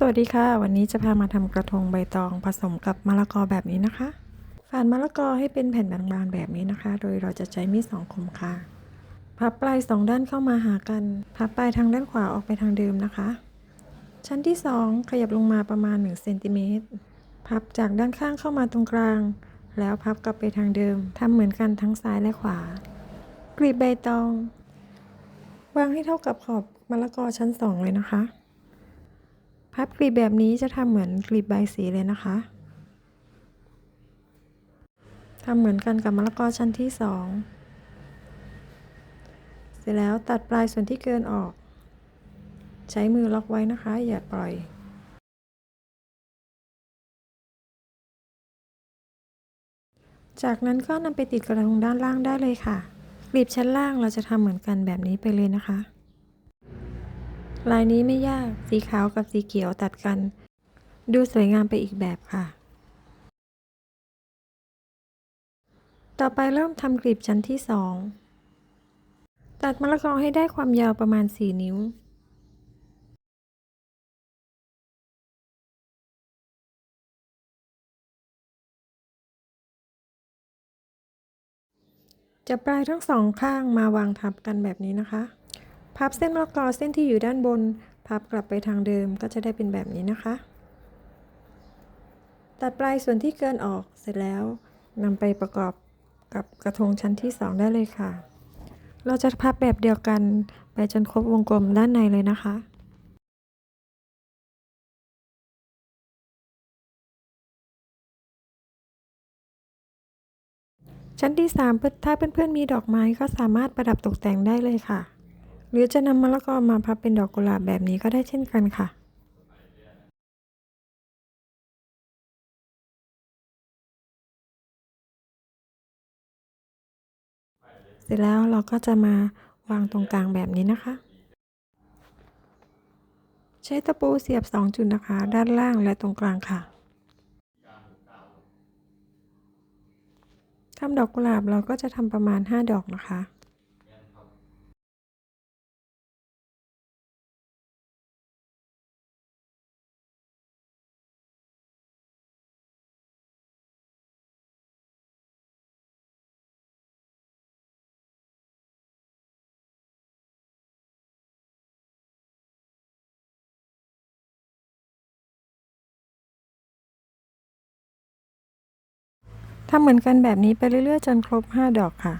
สวัสดีค่ะ วันนี้จะพามาทำกระทงใบตองผสมกับมะละกอแบบนี้นะคะฝานมะละกอให้เป็นแผ่นบางๆแบบนี้นะคะ โดยเราจะใช้มีดสองคมค่ะ พับปลายสองด้านเข้ามาหากัน พับปลายทางด้านขวาออกไปทางเดิมนะคะ ชั้นที่สองขยับลงมาประมาณ1เซนติเมตร พับจากด้านข้างเข้ามาตรงกลาง แล้วพับกลับไปทางเดิมทำเหมือนกันทั้งซ้ายและขวากรีบใบตอง วางให้เท่ากับขอบมะละกอชั้นสองเลยนะคะ พับกลีบแบบนี้จะทำเหมือนกลีบใบสีเลยนะคะทำเหมือนกันกับมะละกอชั้นที่สองเสร็จแล้วตัดปลายส่วนที่เกินออก ใช้มือล็อกไว้นะคะ อย่าปล่อยจากนั้นก็นำไปติดกระทงด้านล่างได้เลยค่ะกลีบชั้นล่างเราจะทำเหมือนกันแบบนี้ไปเลยนะคะ ลายนี้ไม่ยาก สีขาวกับสีเขียวตัดกัน ดูสวยงามไปอีกแบบค่ะ ต่อไปเริ่มทำกลีบชั้นที่สอง ตัดมะละกอให้ได้ความยาวประมาณ 4 นิ้วจับปลายทั้งสองข้างมาวางทับกันแบบนี้นะคะ พับเส้นมะละกอเส้นที่อยู่ด้านบน พับกลับไปทางเดิมก็จะได้เป็นแบบนี้นะคะ ตัดปลายส่วนที่เกินออกเสร็จแล้วนำไปประกอบกับกระทงชั้นที่ 2 ได้เลยค่ะ เราจะพับแบบเดียวกันไปจนครบวงกลมด้านในเลยนะคะชั้นที่3เพื่อถ้าเพื่อนๆมีดอกไม้ก็สามารถประดับตกแต่งได้เลยค่ะ หรือจะนำมะละกอมาพับเป็นดอกกุหลาบแบบนี้ก็ได้เช่นกันค่ะเสร็จแล้วเราก็จะมาวางตรงกลางแบบนี้นะคะ ใช้ตะปูเสียบ 2 จุดนะคะ ด้านล่างและตรงกลางค่ะทำดอกกุหลาบเราก็จะทำประมาณ 5 ดอกนะคะ ทำเหมือนกันแบบนี้ไปเรื่อยๆ จนครบ 5 ดอกค่ะ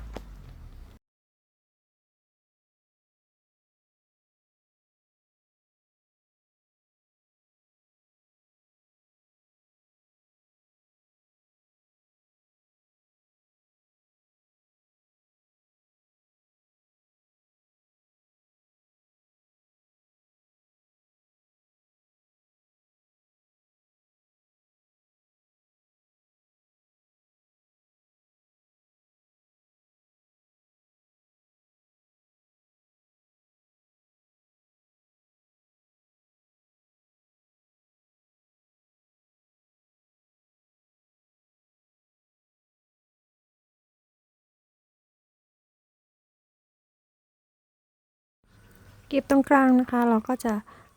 เกลีบตรงกลางนะคะ เราก็จะ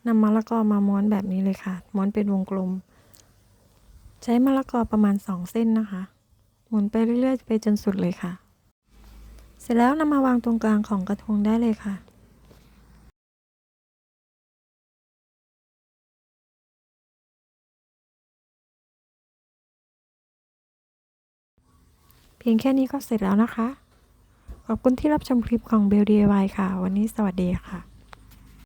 นำมะละกอมาม้วนแบบนี้เลยค่ะ ม้วนเป็นวงกลม ใช้มะละกอประมาณ 2 เส้นนะคะ หมุนไปเรื่อยๆ ไปจนสุดเลยค่ะ เสร็จแล้วนำมาวางตรงกลางของกระทงได้เลยค่ะเพียงแค่นี้ก็เสร็จแล้วนะคะ ขอบคุณที่รับชมคลิปของเบล DIY ค่ะ วันนี้สวัสดีค่ะ